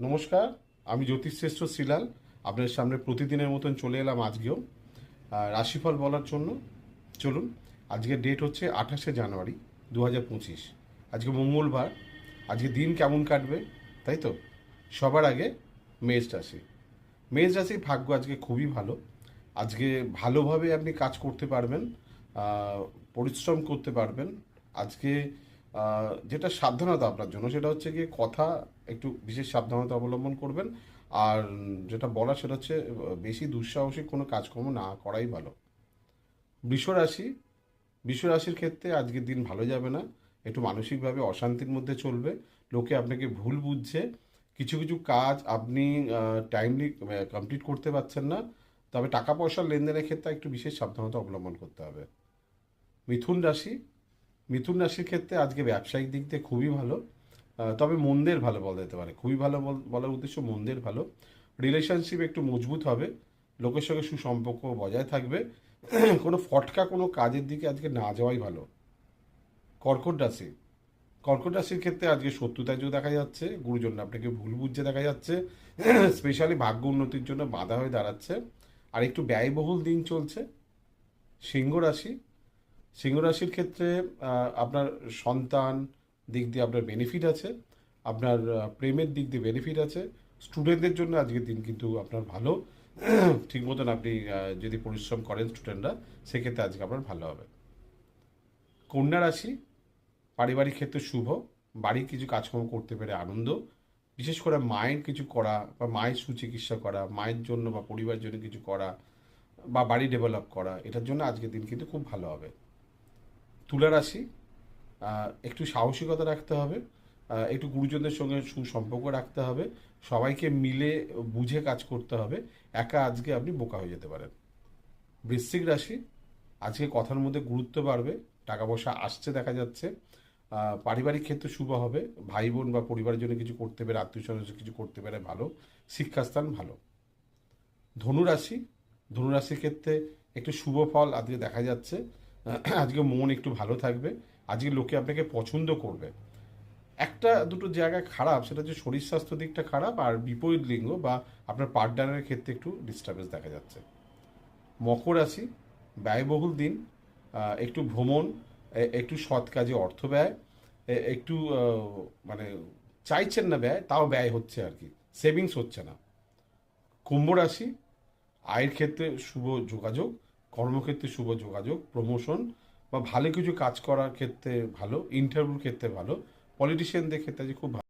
নমস্কার, আমি জ্যোতিষশ্রেষ্ঠ শ্রীলাল। আপনাদের সামনে প্রতিদিনের মতন চলে এলাম আজকেও। রাশিফল বলার জন্য। চলুন, আজকের ডেট হচ্ছে আঠাশে জানুয়ারি দু হাজার পঁচিশ। আজকে মঙ্গলবার। আজকে দিন কেমন কাটবে, তাই তো? সবার আগে মেষ রাশি। মেষ রাশির ভাগ্য আজকে খুবই ভালো। আজকে ভালোভাবে আপনি কাজ করতে পারবেন পরিশ্রম করতে পারবেন। আজকে যেটা সাবধানতা আপনার জন্য, সেটা হচ্ছে গিয়ে কথা একটু বিশেষ সাবধানতা অবলম্বন করবেন। আর যেটা বলা সেটা হচ্ছে, বেশি দুঃসাহসিক কোনো কাজকর্ম না করাই ভালো। বৃষ রাশি বৃষ রাশির ক্ষেত্রে আজকের দিন ভালো যাবে না। একটু মানসিকভাবে অশান্তির মধ্যে চলবে। লোকে আপনাকে ভুল বুঝছে। কিছু কিছু কাজ আপনি টাইমলি কমপ্লিট করতে পারছেন না। তবে টাকা পয়সার লেনদেনের ক্ষেত্রে একটু বিশেষ সাবধানতা অবলম্বন করতে হবে। মিথুন রাশি মিথুন রাশির ক্ষেত্রে আজকে ব্যবসায়িক দিক দিয়ে খুবই ভালো। তবে মন্দের ভালো বলা যেতে পারে। খুবই ভালো বলার উদ্দেশ্য মন্দের ভালো। রিলেশনশিপ একটু মজবুত হবে। লোকের সঙ্গে সুসম্পর্ক বজায় থাকবে। কোনো ফটকা কোনো কাজের দিকে আজকে না যাওয়াই ভালো। কর্কট রাশি। কর্কট রাশির ক্ষেত্রে আজকে শত্রুতা যোগ দেখা যাচ্ছে। গুরুজন আপনাকে ভুল বুঝছে দেখা যাচ্ছে। স্পেশালি ভাগ্য উন্নতির জন্য বাধা হয়ে দাঁড়াচ্ছে। আর একটু ব্যয়বহুল দিন চলছে। সিংহ রাশি। সিংহ রাশির ক্ষেত্রে আপনার সন্তান দিক দিয়ে আপনার বেনিফিট আছে, আপনার প্রেমের দিক দিয়ে বেনিফিট আছে স্টুডেন্টদের জন্য আজকের দিন কিন্তু আপনার ভালো। ঠিক মতন আপনি যদি পরিশ্রম করেন স্টুডেন্টরা সেক্ষেত্রে আজকে আপনার ভালো হবে। কন্যা রাশি, পারিবারিক ক্ষেত্রে শুভ, বাড়ির কিছু কাজকর্ম করতে পেরে আনন্দ, বিশেষ করে মায়ের কিছু করা বা মায়ের সুচিকিৎসা করা, মায়ের জন্য বা পরিবারের জন্য কিছু করা বা বাড়ি ডেভেলপ করা, এটার জন্য আজকের দিন কিন্তু খুব ভালো হবে। তুলা রাশি একটু সাহসিকতা রাখতে হবে একটু গুরুজনদের সঙ্গে সুসম্পর্ক রাখতে হবে, সবাইকে মিলে বুঝে কাজ করতে হবে, একা আজকে আপনি বোকা হয়ে যেতে পারেন। বৃশ্চিক রাশি, আজকে কথার মধ্যে গুরুত্ব বাড়বে টাকা পয়সা আসছে দেখা যাচ্ছে পারিবারিক ক্ষেত্রে শুভ হবে ভাই বোন বা পরিবারের জন্য কিছু করতে পেরে আত্মীয় স্বজন কিছু করতে পারে ভালো, শিক্ষাস্থান ভালো। ধনুরাশি ধনুরাশির ক্ষেত্রে একটু শুভ ফল আজকে দেখা যাচ্ছে আজকে মন একটু ভালো থাকবে, আজকে লোকে আপনাকে পছন্দ করবে। একটা দুটো জায়গায় খারাপ, সেটা হচ্ছে শরীর স্বাস্থ্য দিকটা খারাপ আর বিপরীত লিঙ্গ বা আপনার পার্টনারের ক্ষেত্রে একটু ডিস্টারবেন্স দেখা যাচ্ছে। মকর রাশি, ব্যয়বহুল দিন একটু ভ্রমণ একটু সৎ কাজে অর্থ ব্যয় একটু মানে চাইছেন না ব্যয়, তাও ব্যয় হচ্ছে আর কি সেভিংস হচ্ছে না। কুম্ভ রাশি, আয়ের ক্ষেত্রে শুভ যোগাযোগ কর্মক্ষেত্রে শুভ যোগাযোগ প্রমোশন বা ভালো কিছু কাজ করার ক্ষেত্রে ভালো ইন্টারভিউর ক্ষেত্রে ভালো পলিটিশিয়ানদের ক্ষেত্রে যে খুব ভালো।